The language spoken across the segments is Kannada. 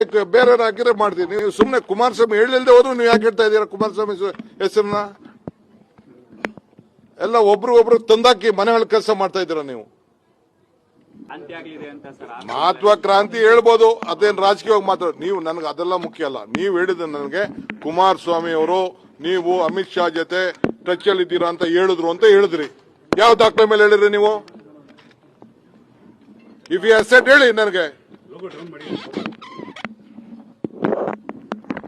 ಬೇರೆ ಹಾಕಿದ್ರೆ ಮಾಡ್ತೀನಿ ನೀವು ಸುಮ್ಮನೆ ಕುಮಾರಸ್ವಾಮಿ ಹೇಳಿಲ್ದೆ ಹೋದ್ರು ನೀವು ಯಾಕೆ ಹೇಳ್ತಾ ಇದ್ದೀರಾ ಕುಮಾರಸ್ವಾಮಿ ಹೆಸರನ್ನ? ಎಲ್ಲ ಒಬ್ರು ಒಬ್ರು ತಂದಾಕಿ ಮನೆಗಳ ಕೆಲಸ ಮಾಡ್ತಾ ಇದ್ದೀರಾ ನೀವು? ಮಹತ್ವ ಕ್ರಾಂತಿ ಹೇಳ್ಬೋದು, ಅದೇನ್ ರಾಜಕೀಯವಾಗಿ ಮಾತ್ರ ನೀವು ನನಗೆ ಅದೆಲ್ಲ ಮುಖ್ಯ ಅಲ್ಲ. ನೀವು ಹೇಳಿದ ನನಗೆ ಕುಮಾರಸ್ವಾಮಿ ಅವರು ನೀವು ಅಮಿತ್ ಶಾ ಜೊತೆ ಟಚ್ ಅಲ್ಲಿ ಇದ್ದೀರಾ ಅಂತ ಹೇಳಿದ್ರು ಅಂತ ಹೇಳಿದ್ರಿ. ಯಾವ ದಾಖಲೆ ಮೇಲೆ ಹೇಳಿದ್ರಿ ನೀವು? ಇಫ್ ಯು ಅಸೆಟ್ ಹೇಳಿ ನನಗೆ.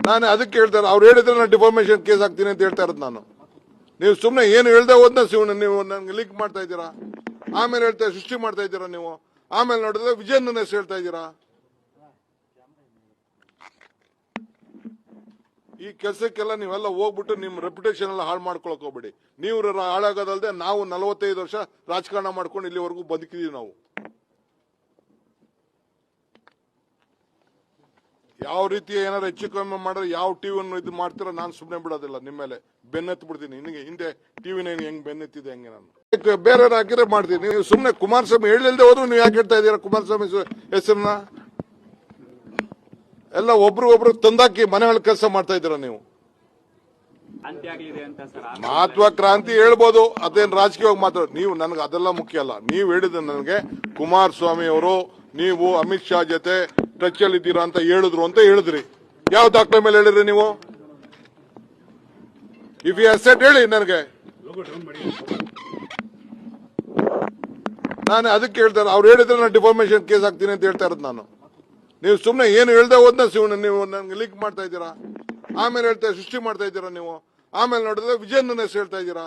ನಾನು ಅದಕ್ಕೆ ಹೇಳ್ತಾರೆ ಅವ್ರು ಹೇಳಿದ್ರೆ ನಾನು ಡಿಫಾರ್ಮೇಶನ್ ಕೇಸ್ ಹಾಕ್ತೀನಿ ಅಂತ ಹೇಳ್ತಾ ಇರೋದು ನಾನು. ನೀವು ಸುಮ್ಮನೆ ಏನು ಹೇಳ್ದೆ ಹೋದ್ನ ಶಿವಣ್ಣ, ನೀವು ನನಗೆ ಲೀಕ್ ಮಾಡ್ತಾ ಇದ್ದೀರಾ? ಆಮೇಲೆ ಹೇಳ್ತಾ, ಸೃಷ್ಟಿ ಮಾಡ್ತಾ ಇದ್ದೀರಾ ನೀವು? ಆಮೇಲೆ ನೋಡಿದ್ರೆ ವಿಜಯ್ ನನ್ನ ಹೆಸರು ಹೇಳ್ತಾ ಇದ್ದೀರಾ? ಈ ಕೆಲಸಕ್ಕೆಲ್ಲ ನೀವೆಲ್ಲ ಹೋಗ್ಬಿಟ್ಟು ನಿಮ್ಮ ರೆಪ್ಯುಟೇಷನ್ ಎಲ್ಲ ಹಾಳು ಮಾಡ್ಕೊಳಕ್ ಹೋಗ್ಬೇಡಿ. ನೀವು ಹಾಳಾಗೋದಲ್ದೆ ನಾವು ನಲವತ್ತೈದು ವರ್ಷ ರಾಜಕಾರಣ ಮಾಡ್ಕೊಂಡು ಇಲ್ಲಿವರೆಗೂ ಬದುಕಿದೀವಿ ನಾವು. ಯಾವ ರೀತಿ ಏನಾರು ಹೆಚ್ಚು ಕಮ್ಮಿ ಮಾಡಿದ್ರೆ ಯಾವ ಟಿವಿಯನ್ನು ಇದು ಮಾಡ್ತೀರಾ ನಾನು ಸುಮ್ಮನೆ ಬಿಡೋದಿಲ್ಲ ನಿಮ್ಮ ಮೇಲೆ. ಬೆನ್ನೆತ್ತು ಬಿಡ್ತೀನಿ ನಿನಗೆ ಹಿಂದೆ ಟಿವಿ ನೈನ್ ಹೆಂಗ್ ಬೆನ್ನೆತ್ತಿದೆ ಹೆಂಗೆ ನಾನು. ಬೇರೆ ಹಾಕಿದ್ರೆ ಮಾಡ್ತೀನಿ. ನೀವು ಸುಮ್ಮನೆ ಕುಮಾರಸ್ವಾಮಿ ಹೇಳಿಲ್ದೆ ಹೋದ್ರು ನೀವು ಯಾಕೆ ಹೇಳ್ತಾ ಇದ್ದೀರಾ ಕುಮಾರಸ್ವಾಮಿ ಹೆಸರನ್ನ? ಎಲ್ಲ ಒಬ್ರು ತಂದಾಕಿ ಮನೆಗಳ ಕೆಲಸ ಮಾಡ್ತಾ ಇದ್ದೀರಾ ನೀವು? ಮಹತ್ವ ಕ್ರಾಂತಿ ಹೇಳ್ಬೋದು, ಅದೇನು ರಾಜಕೀಯವಾಗಿ ಮಾತ್ರ ನೀವು ನನಗೆ ಅದೆಲ್ಲ ಮುಖ್ಯ ಅಲ್ಲ. ನೀವು ಹೇಳಿದ ನನಗೆ ಕುಮಾರಸ್ವಾಮಿ ಅವರು, ನೀವು ಅಮಿತ್ ಶಾ ಜೊತೆ ಟಚ್ ಅಲ್ಲಿ ಇದ್ದೀರಾ ಅಂತ ಹೇಳಿದ್ರು ಅಂತ ಹೇಳಿದ್ರಿ. ಯಾವ ದಾಖಲೆ ಮೇಲೆ ಹೇಳಿದ್ರಿ ನೀವು? ಇಫ್ ಯು ಅಸೆಟ್ ಹೇಳಿ ನನಗೆ. ನಾನು ಅದಕ್ಕೆ ಹೇಳ್ತಾರೆ ಅವ್ರು ಹೇಳಿದ್ರೆ ನಾನು ಡಿಫಾರ್ಮೇಶನ್ ಕೇಸ್ ಹಾಕ್ತೀನಿ ಅಂತ ಹೇಳ್ತಾ ಇರೋದು ನಾನು. ನೀವು ಸುಮ್ಮನೆ ಏನು ಹೇಳ್ದೆ ಹೋದ್ನ ಶಿವಣ್ಣ, ನೀವು ನನಗೆ ಲಿಂಕ್ ಮಾಡ್ತಾ ಇದ್ದೀರಾ? ಆಮೇಲೆ ಹೇಳ್ತಾ, ಸೃಷ್ಟಿ ಮಾಡ್ತಾ ಇದ್ದೀರಾ ನೀವು? ಆಮೇಲೆ ನೋಡಿದ್ರೆ ವಿಜಯ್ ನನ್ನ ಹೆಸರು ಹೇಳ್ತಾ ಇದ್ದೀರಾ?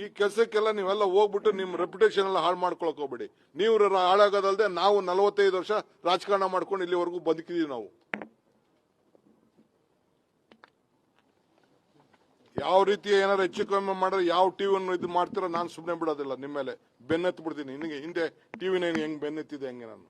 ಈ ಕೆಲಸಕ್ಕೆಲ್ಲ ನೀವೆಲ್ಲ ಹೋಗ್ಬಿಟ್ಟು ನಿಮ್ಮ ರೆಪ್ಯುಟೇಷನ್ ಎಲ್ಲ ಹಾಳು ಮಾಡ್ಕೊಳಕ್ ಹೋಗ್ಬೇಡಿ. ನೀವು ಹಾಳಾಗೋದಲ್ದೆ ನಾವು ನಲವತ್ತೈದು ವರ್ಷ ರಾಜಕಾರಣ ಮಾಡ್ಕೊಂಡು ಇಲ್ಲಿವರೆಗೂ ಬದುಕಿದೀವಿ ನಾವು. ಯಾವ ರೀತಿ ಏನಾರು ಹೆಚ್ಚು ಕಮ್ಮಿ ಮಾಡಿದ್ರೆ ಯಾವ ಟಿವಿಯನ್ನು ಇದು ಮಾಡ್ತೀರೋ ನಾನು ಸುಮ್ಮನೆ ಬಿಡೋದಿಲ್ಲ ನಿಮ್ಮ ಮೇಲೆ ಬೆನ್ನತ್ತಿ ಬಿಡ್ತೀನಿ ನಿನಗೆ ಹಿಂದೆ ಟಿವಿ ನೈನ್ ಹೆಂಗ್ ಬೆನ್ನೆತ್ತಿದೆ ಹೆಂಗೆ ನಾನು.